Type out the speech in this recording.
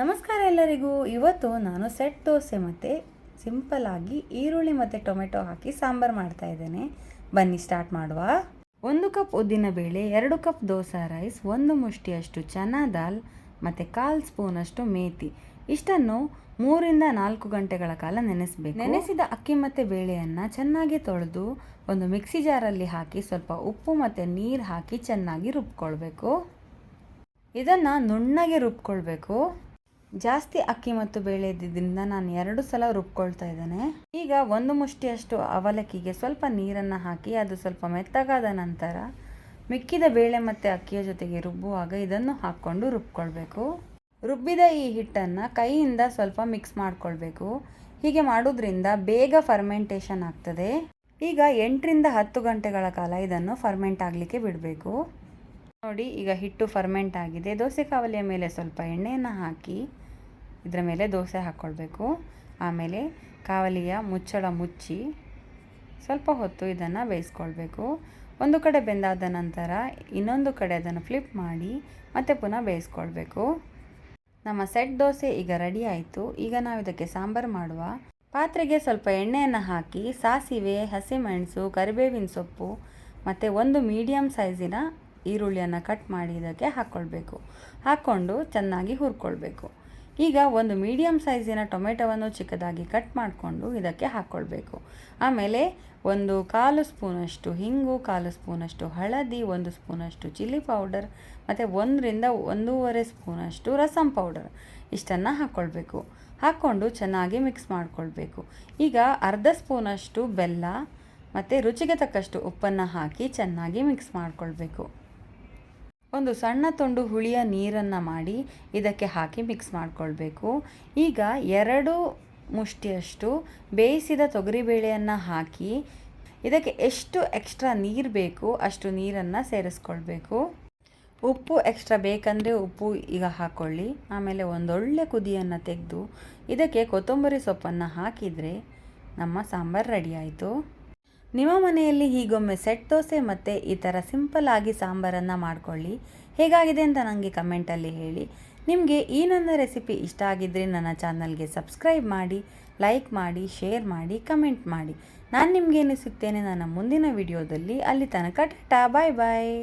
ನಮಸ್ಕಾರ ಎಲ್ಲರಿಗೂ. ಇವತ್ತು ನಾನು ಸೆಟ್ ದೋಸೆ ಮತ್ತು ಸಿಂಪಲ್ಲಾಗಿ ಈರುಳ್ಳಿ ಮತ್ತು ಟೊಮೆಟೊ ಹಾಕಿ ಸಾಂಬಾರು ಮಾಡ್ತಾ ಇದ್ದೇನೆ. ಬನ್ನಿ ಸ್ಟಾರ್ಟ್ ಮಾಡುವ. ಒಂದು ಕಪ್ ಉದ್ದಿನ ಬೇಳೆ, ಎರಡು ಕಪ್ ದೋಸೆ ರೈಸ್, ಒಂದು ಮುಷ್ಟಿಯಷ್ಟು ಚನಾ ದಾಲ್ ಮತ್ತು ಕಾಲು ಸ್ಪೂನಷ್ಟು ಮೇತಿ. ಇಷ್ಟನ್ನು ಮೂರಿಂದ ನಾಲ್ಕು ಗಂಟೆಗಳ ಕಾಲ ನೆನೆಸಬೇಕು. ನೆನೆಸಿದ ಅಕ್ಕಿ ಮತ್ತು ಬೇಳೆಯನ್ನು ಚೆನ್ನಾಗಿ ತೊಳೆದು ಒಂದು ಮಿಕ್ಸಿ ಜಾರಲ್ಲಿ ಹಾಕಿ ಸ್ವಲ್ಪ ಉಪ್ಪು ಮತ್ತು ನೀರು ಹಾಕಿ ಚೆನ್ನಾಗಿ ರುಬ್ಕೊಳ್ಬೇಕು. ಇದನ್ನು ನುಣ್ಣಗೆ ರುಬ್ಕೊಳ್ಬೇಕು. ಜಾಸ್ತಿ ಅಕ್ಕಿ ಮತ್ತು ಬೇಳೆ ಇದ್ದಿದ್ದರಿಂದ ನಾನು ಎರಡು ಸಲ ರುಬ್ಕೊಳ್ತಾ ಇದ್ದೇನೆ. ಈಗ ಒಂದು ಮುಷ್ಟಿಯಷ್ಟು ಅವಲಕ್ಕಿಗೆ ಸ್ವಲ್ಪ ನೀರನ್ನು ಹಾಕಿ ಅದು ಸ್ವಲ್ಪ ಮೆತ್ತಗಾದ ನಂತರ ಮಿಕ್ಕಿದ ಬೇಳೆ ಮತ್ತು ಅಕ್ಕಿಯ ಜೊತೆಗೆ ರುಬ್ಬುವಾಗ ಇದನ್ನು ಹಾಕ್ಕೊಂಡು ರುಬ್ಕೊಳ್ಬೇಕು. ರುಬ್ಬಿದ ಈ ಹಿಟ್ಟನ್ನು ಕೈಯಿಂದ ಸ್ವಲ್ಪ ಮಿಕ್ಸ್ ಮಾಡಿಕೊಳ್ಬೇಕು. ಹೀಗೆ ಮಾಡೋದ್ರಿಂದ ಬೇಗ ಫರ್ಮೆಂಟೇಷನ್ ಆಗ್ತದೆ. ಈಗ ಎಂಟರಿಂದ ಹತ್ತು ಗಂಟೆಗಳ ಕಾಲ ಇದನ್ನು ಫರ್ಮೆಂಟ್ ಆಗಲಿಕ್ಕೆ ಬಿಡಬೇಕು. ನೋಡಿ, ಈಗ ಹಿಟ್ಟು ಫರ್ಮೆಂಟ್ ಆಗಿದೆ. ದೋಸೆ ಕಾವಲಿಯ ಮೇಲೆ ಸ್ವಲ್ಪ ಎಣ್ಣೆಯನ್ನು ಹಾಕಿ, ಇದರ ಮೇಲೆ ದೋಸೆ ಹಾಕ್ಕೊಳ್ಬೇಕು ಆಮೇಲೆ ಕಾವಲಿಯ ಮುಚ್ಚಳ ಮುಚ್ಚಿ ಸ್ವಲ್ಪ ಹೊತ್ತು ಇದನ್ನು ಬೇಯಿಸ್ಕೊಳ್ಬೇಕು. ಒಂದು ಕಡೆ ಬೆಂದಾದ ನಂತರ ಇನ್ನೊಂದು ಕಡೆ ಅದನ್ನು ಫ್ಲಿಪ್ ಮಾಡಿ ಮತ್ತೆ ಪುನಃ ಬೇಯಿಸ್ಕೊಳ್ಬೇಕು. ನಮ್ಮ ಸೆಟ್ ದೋಸೆ ಈಗ ರೆಡಿ ಆಯಿತು. ಈಗ ನಾವು ಇದಕ್ಕೆ ಸಾಂಬಾರು ಮಾಡುವ. ಪಾತ್ರೆಗೆ ಸ್ವಲ್ಪ ಎಣ್ಣೆಯನ್ನು ಹಾಕಿ, ಸಾಸಿವೆ, ಹಸಿಮೆಣಸು, ಕರಿಬೇವಿನ ಸೊಪ್ಪು ಮತ್ತು ಒಂದು ಮೀಡಿಯಮ್ ಸೈಜಿನ ಈರುಳ್ಳಿಯನ್ನು ಕಟ್ ಮಾಡಿ ಇದಕ್ಕೆ ಹಾಕ್ಕೊಳ್ಬೇಕು ಹಾಕ್ಕೊಂಡು ಚೆನ್ನಾಗಿ ಹುರ್ಕೊಳ್ಬೇಕು. ಈಗ ಒಂದು ಮೀಡಿಯಮ್ ಸೈಜಿನ ಟೊಮೆಟೊವನ್ನು ಚಿಕ್ಕದಾಗಿ ಕಟ್ ಮಾಡಿಕೊಂಡು ಇದಕ್ಕೆ ಹಾಕ್ಕೊಳ್ಬೇಕು ಆಮೇಲೆ ಒಂದು ಕಾಲು ಸ್ಪೂನಷ್ಟು ಹಿಂಗು, ಕಾಲು ಸ್ಪೂನಷ್ಟು ಹಳದಿ, ಒಂದು ಸ್ಪೂನಷ್ಟು ಚಿಲ್ಲಿ ಪೌಡರ್ ಮತ್ತು ಒಂದರಿಂದ ಒಂದೂವರೆ ಸ್ಪೂನಷ್ಟು ರಸಂ ಪೌಡರ್ ಇಷ್ಟನ್ನು ಹಾಕ್ಕೊಳ್ಬೇಕು ಹಾಕ್ಕೊಂಡು ಚೆನ್ನಾಗಿ ಮಿಕ್ಸ್ ಮಾಡಿಕೊಳ್ಬೇಕು. ಈಗ ಅರ್ಧ ಸ್ಪೂನಷ್ಟು ಬೆಲ್ಲ ಮತ್ತು ರುಚಿಗೆ ತಕ್ಕಷ್ಟು ಉಪ್ಪನ್ನು ಹಾಕಿ ಚೆನ್ನಾಗಿ ಮಿಕ್ಸ್ ಮಾಡಿಕೊಳ್ಬೇಕು. ಒಂದು ಸಣ್ಣ ತುಂಡು ಹುಳಿಯ ನೀರನ್ನು ಮಾಡಿ ಇದಕ್ಕೆ ಹಾಕಿ ಮಿಕ್ಸ್ ಮಾಡಿಕೊಳ್ಬೇಕು. ಈಗ ಎರಡು ಮುಷ್ಟಿಯಷ್ಟು ಬೇಯಿಸಿದ ತೊಗರಿಬೇಳೆಯನ್ನು ಹಾಕಿ ಇದಕ್ಕೆ ಎಷ್ಟು ಎಕ್ಸ್ಟ್ರಾ ನೀರು ಬೇಕು ಅಷ್ಟು ನೀರನ್ನು ಸೇರಿಸ್ಕೊಳ್ಬೇಕು. ಉಪ್ಪು ಎಕ್ಸ್ಟ್ರಾ ಬೇಕಂದರೆ ಉಪ್ಪು ಈಗ ಹಾಕ್ಕೊಳ್ಳಿ ಆಮೇಲೆ ಒಂದೊಳ್ಳೆ ಕುದಿಯನ್ನು ತೆಗೆದು ಇದಕ್ಕೆ ಕೊತ್ತಂಬರಿ ಸೊಪ್ಪನ್ನು ಹಾಕಿದರೆ ನಮ್ಮ ಸಾಂಬಾರು ರೆಡಿ ಆಯಿತು. ನಿಮ್ಮ ಮನೆಯಲ್ಲಿ ಹೀಗೊಮ್ಮೆ ಸೆಟ್ ದೋಸೆ ಮತ್ತು ಈ ಥರ ಸಿಂಪಲ್ ಆಗಿ ಸಾಂಬಾರನ್ನು ಮಾಡ್ಕೊಳ್ಳಿ. ಹೇಗಾಗಿದೆ ಅಂತ ನನಗೆ ಕಮೆಂಟಲ್ಲಿ ಹೇಳಿ. ನಿಮಗೆ ಈ ನನ್ನ ರೆಸಿಪಿ ಇಷ್ಟ ಆಗಿದ್ದರೆ ನನ್ನ ಚಾನಲ್ಗೆ ಸಬ್ಸ್ಕ್ರೈಬ್ ಮಾಡಿ ಲೈಕ್ ಮಾಡಿ ಶೇರ್ ಮಾಡಿ ಕಮೆಂಟ್ ಮಾಡಿ. ನಾನು ನಿಮಗೇನು ಸಿಗ್ತೇನೆ ನನ್ನ ಮುಂದಿನ ವಿಡಿಯೋದಲ್ಲಿ ಅಲ್ಲಿ ತನಕ ಟಾಟಾ ಬಾಯ್ ಬಾಯ್